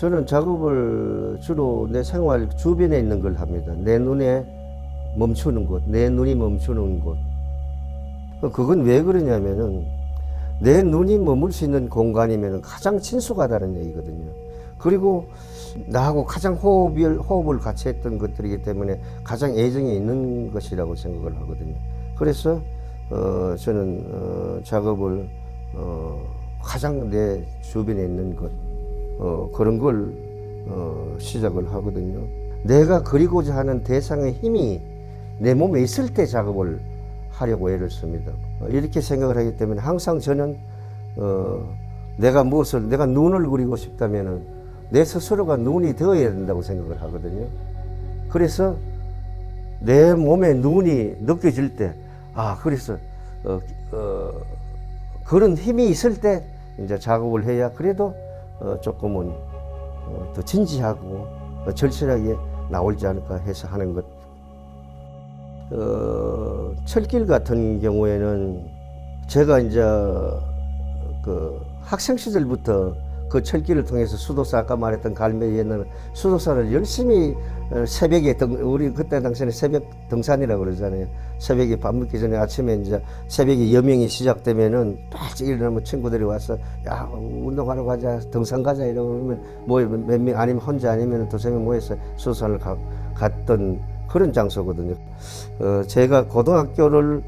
저는 작업을 주로 내 생활 주변에 있는 걸 합니다. 내 눈에 멈추는 곳, 내 눈이 멈추는 곳. 그건 왜 그러냐면은 내 눈이 머물 수 있는 공간이면 가장 친숙하다는 얘기거든요. 그리고 나하고 가장 호흡을, 호흡을 같이 했던 것들이기 때문에 가장 애정이 있는 것이라고 생각을 하거든요. 그래서 어, 저는 어, 작업을 어, 가장 내 주변에 있는 것 어, 그런 걸 어, 시작을 하거든요. 내가 그리고자 하는 대상의 힘이 내 몸에 있을 때 작업을 하려고 애를 씁니다. 어, 이렇게 생각을 하기 때문에 항상 저는 어, 내가 무엇을 내가 눈을 그리고 싶다면은 내 스스로가 눈이 되어야 된다고 생각을 하거든요. 그래서 내 몸에 눈이 느껴질 때, 아, 그래서, 어, 어, 그런 힘이 있을 때 이제 작업을 해야 그래도 어, 조금은 어, 더 진지하고 어, 절실하게 나올지 않을까 해서 하는 것. 어, 철길 같은 경우에는 제가 이제 그 학생 시절부터 그 철길을 통해서 수도사 아까 말했던 갈매기에는 수도사를 열심히 어, 새벽에 등, 우리 그때 당시에는 새벽 등산이라고 그러잖아요. 새벽에 밥 먹기 전에 아침에 이제 새벽에 여명이 시작되면은 일찍 일어나면 친구들이 와서 야 운동하러 가자 등산 가자 이러고 그러면 뭐 몇 명 아니면 혼자 아니면 두세 명 모여서 수도산을 가, 갔던 그런 장소거든요. 어, 제가 고등학교를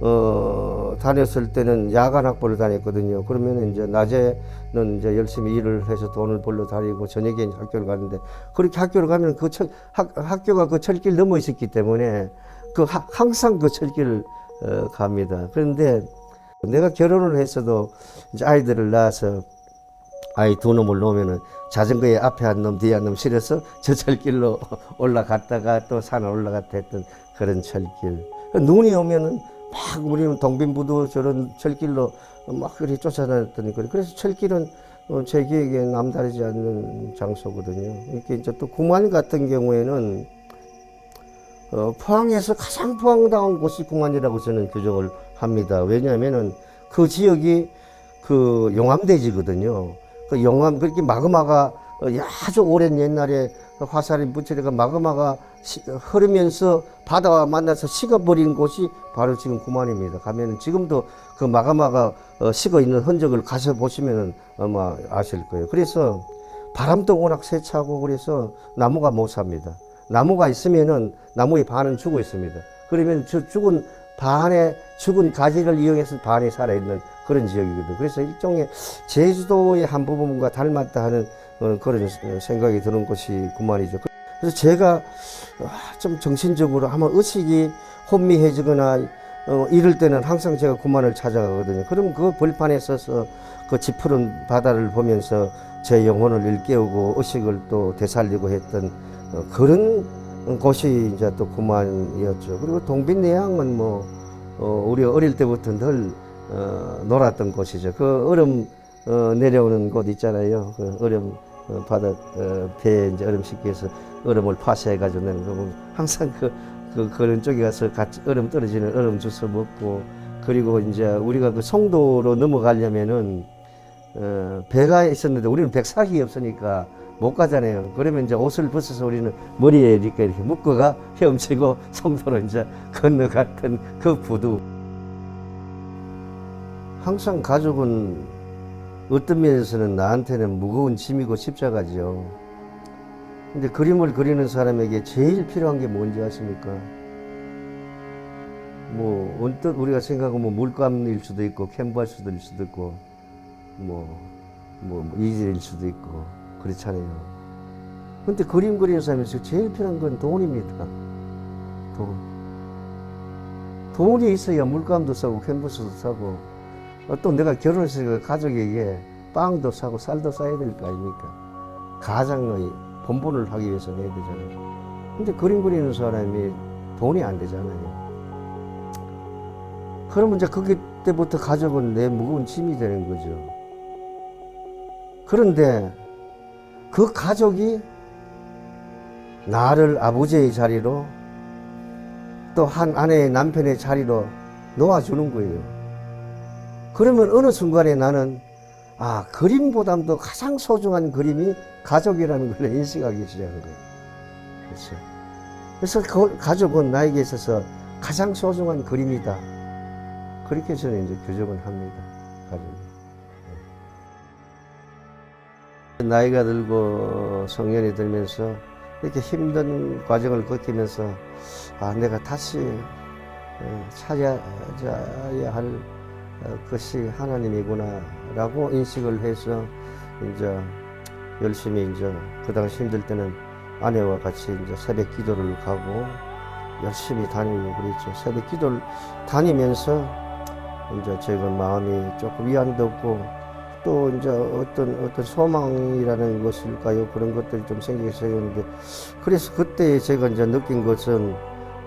어, 다녔을 때는 야간 학부를 다녔거든요. 그러면 이제 낮에는 이제 열심히 일을 해서 돈을 벌러 다니고 저녁에 학교를 가는데 그렇게 학교를 가면 그 철, 학, 학교가 그 철길 넘어 있었기 때문에 그 하, 항상 그 철길을 어, 갑니다. 그런데 내가 결혼을 했어도 이제 아이들을 낳아서 아이 두 놈을 놓으면은 자전거에 앞에 한 놈, 뒤에 한 놈 실어서 저 철길로 올라갔다가 또 산을 올라갔다 했던 그런 철길. 눈이 오면은 막 우리는 동빈부도 저런 철길로 막 그렇게 쫓아다녔더니 그래. 그래서 철길은 어, 제 기억에 남다르지 않는 장소거든요. 이렇게 이제 또 구만 같은 경우에는 어, 포항에서 가장 포항다운 곳이 공안이라고 저는 규정을 합니다. 왜냐하면은 그 지역이 그 용암대지거든요. 그 용암 그렇게 마그마가 어, 아주 오랜 옛날에 그 화살이 붙여다가 마그마가 시- 흐르면서 바다와 만나서 식어버린 곳이 바로 지금 구만입니다. 가면은 지금도 그 마그마가 어, 식어 있는 흔적을 가서 보시면은 아마 아실 거예요. 그래서 바람도 워낙 세차고 그래서 나무가 못 삽니다. 나무가 있으면은 나무의 반은 죽어 있습니다. 그러면 저 죽은 반의 죽은 가지를 이용해서 반이 살아있는 그런 지역이거든요. 그래서 일종의 제주도의 한 부분과 닮았다 하는 어, 그런 어, 생각이 드는 곳이 구만이죠. 그래서 제가 아, 좀 정신적으로 아마 의식이 혼미해지거나 어, 이럴 때는 항상 제가 구만을 찾아가거든요. 그럼 그 벌판에 서서 그 짙푸른 바다를 보면서 제 영혼을 일깨우고 의식을 또 되살리고 했던 어, 그런 곳이 이제 또 구만이었죠. 그리고 동빈내양은 뭐 어, 우리 어릴 때부터 늘 어, 놀았던 곳이죠. 그 얼음 어, 내려오는 곳 있잖아요. 그 얼음 어, 바다 어, 배에 이제 얼음 씻기해서 얼음을 파쇄해가지고 내는 거 보면 항상 그, 그 그런 쪽에 가서 같이 얼음 떨어지는 얼음 주워 먹고 그리고 이제 우리가 그 송도로 넘어가려면은 어, 배가 있었는데 우리는 백삭이 없으니까 못 가잖아요. 그러면 이제 옷을 벗어서 우리는 머리에 이렇게 이렇게 묶어가 헤엄치고 송도로 이제 건너갔던 그 부두. 항상 가족은 어떤 면에서는 나한테는 무거운 짐이고 십자가죠. 근데 그림을 그리는 사람에게 제일 필요한 게 뭔지 아십니까? 뭐 언뜻 우리가 생각하면 뭐 물감일 수도 있고 캔버스일 수도 있고 뭐, 뭐, 뭐 이질일 수도 있고 그렇잖아요. 근데 그림 그리는 사람에서 제일 필요한 건 돈입니다. 돈. 돈이 있어야 물감도 사고 캔버스도 사고 어, 또 내가 결혼해서 가족에게 빵도 사고 쌀도 사야 될 거 아닙니까? 가장의 본분을 하기 위해서 해야 되잖아요. 근데 그림 그리는 사람이 돈이 안 되잖아요. 그러면 이제 그때부터 가족은 내 무거운 짐이 되는 거죠. 그런데 그 가족이 나를 아버지의 자리로 또 한 아내의 남편의 자리로 놓아주는 거예요. 그러면 어느 순간에 나는 아 그림보담도 가장 소중한 그림이 가족이라는 걸 인식하기 시작한 거예요. 그렇죠. 그래서 그 가족은 나에게 있어서 가장 소중한 그림이다. 그렇게 저는 이제 규정을 합니다. 가족이. 네. 나이가 들고 성년이 들면서 이렇게 힘든 과정을 거치면서 아 내가 다시 어, 찾아야 할 어, 것이 하나님이구나라고 인식을 해서 이제 열심히 이제 그 당시 힘들 때는 아내와 같이 이제 새벽 기도를 가고 열심히 다니고 그랬죠. 새벽 기도를 다니면서 이제 제가 마음이 조금 위안도 없고 또 이제 어떤 어떤 소망이라는 것일까요? 그런 것들이 좀 생기기 시작했는데 그래서 그때 제가 이제 느낀 것은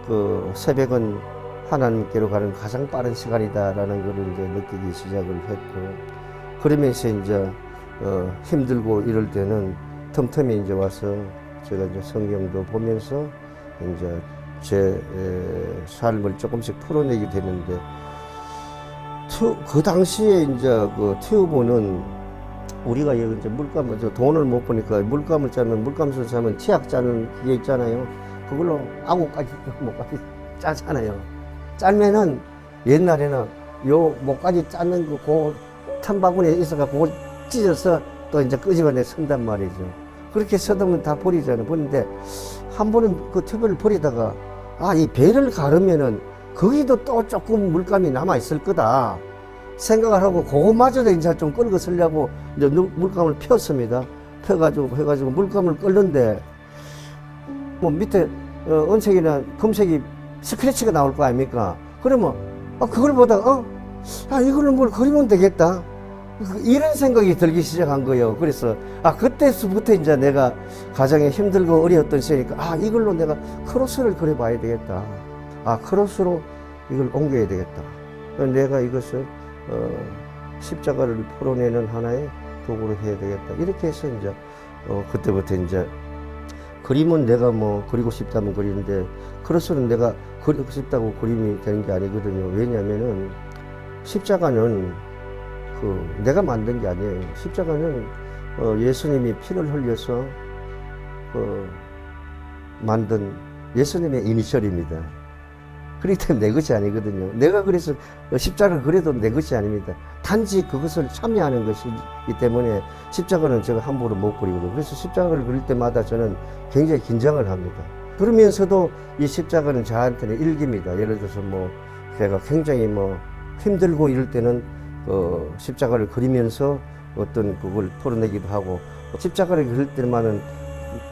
그 새벽은 하나님께로 가는 가장 빠른 시간이다라는 것을 이제 느끼기 시작을 했고 그러면서 이제 어 힘들고 이럴 때는 틈틈이 이제 와서 제가 이제 성경도 보면서 이제 제 에, 삶을 조금씩 풀어내게 되는데 투, 그 당시에 이제 그 튜브는 우리가 여기 이제 물감을 저 돈을 못 보니까 물감을 짜면 물감술 짜면 치약 짜는 게 있잖아요. 그걸로 아구까지 목까지 짜잖아요. 짜면은 옛날에는 요 목까지 짜는 거그 텀바구니에 있어갖고 그걸 찢어서 또 이제 끄집어내 쓴단 말이죠. 그렇게 써두면 다 버리잖아요. 버리는데 한 번은 그 튜브를 버리다가 아 이 배를 가르면은 거기도 또 조금 물감이 남아 있을 거다 생각을 하고 그거마저도 이제 좀 끌고 쓰려고 이제 누- 물감을 폈습니다. 펴가지고 해가지고 물감을 끌는데 뭐 밑에 어, 은색이나 금색이 스크래치가 나올 거 아닙니까? 그러면 아, 그걸 보다가 어? 아 이걸로 뭘 그리면 되겠다. 그- 이런 생각이 들기 시작한 거예요. 그래서 아 그때부터 이제 내가 가장에 힘들고 어려웠던 시니까 아 이걸로 내가 크로스를 그려봐야 되겠다. 아 크로스로 이걸 옮겨야 되겠다. 내가 이것을 어, 십자가를 풀어내는 하나의 도구로 해야 되겠다. 이렇게 해서 이제 어, 그때부터 이제 그림은 내가 뭐 그리고 싶다면 그리는데 크로스는 내가 그리고 싶다고 그림이 되는 게 아니거든요. 왜냐면은 십자가는 그 내가 만든 게 아니에요. 십자가는 어, 예수님이 피를 흘려서 그 만든 예수님의 이니셜입니다. 그렇기 때문에 내 것이 아니거든요. 내가 그래서 십자가를 그래도 내 것이 아닙니다. 단지 그것을 참여하는 것이기 때문에 십자가는 제가 함부로 못 그리거든요. 그래서 십자가를 그릴 때마다 저는 굉장히 긴장을 합니다. 그러면서도 이 십자가는 저한테는 일기입니다. 예를 들어서 뭐 제가 굉장히 뭐 힘들고 이럴 때는 어, 십자가를 그리면서 어떤 그걸 풀어내기도 하고 십자가를 그릴 때만은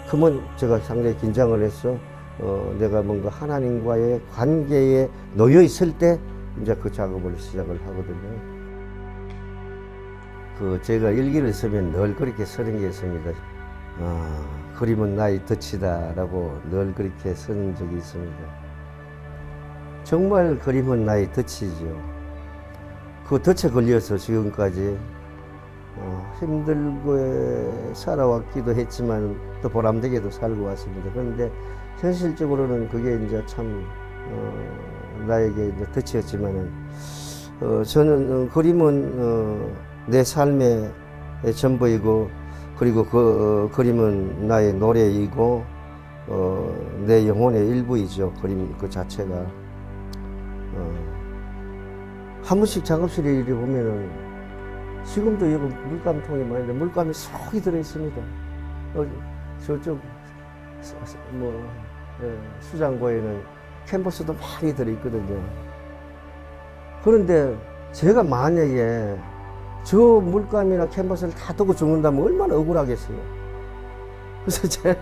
그러면 제가 상당히 긴장을 해서 어, 내가 뭔가 하나님과의 관계에 놓여 있을 때 이제 그 작업을 시작을 하거든요. 그 제가 일기를 쓰면 늘 그렇게 쓰는 게 있습니다. 아, 그림은 나의 덫이다라고 늘 그렇게 쓴 적이 있습니다. 정말 그림은 나의 덫이죠. 그 덫에 걸려서 지금까지 어, 힘들고 살아왔기도 했지만 또 보람되게도 살고 왔습니다. 그런데 현실적으로는 그게 이제 참 어, 나에게 이제 덫이었지만은 어, 저는 어, 그림은 어, 내 삶의 전부이고 그리고 그 어, 그림은 나의 노래이고 어, 내 영혼의 일부이죠. 그림 그 자체가 어, 한 번씩 작업실에 이리 보면은 지금도 여기 물감통이 있는데 물감이 속이 들어 있습니다. 어, 저쪽 뭐 예, 수장고에는 캔버스도 많이 들어 있거든요. 그런데 제가 만약에 저 물감이나 캔버스를 다 두고 죽는다면 얼마나 억울하겠어요. 그래서 제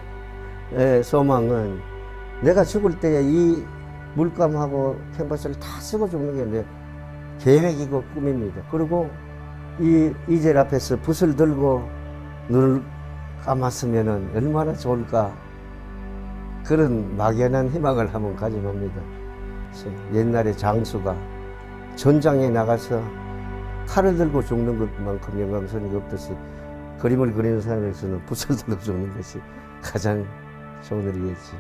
예, 소망은 내가 죽을 때에 이 물감하고 캔버스를 다 쓰고 죽는 게 내 계획이고 꿈입니다. 그리고 이 이젤 앞에서 붓을 들고 눈을 감았으면 얼마나 좋을까 그런 막연한 희망을 한번 가져봅니다. 옛날에 장수가 전장에 나가서 칼을 들고 죽는 것만큼 영광스러운 게 없듯이 그림을 그리는 사람에서는 붓을 들고 죽는 것이 가장 좋은 일이겠지.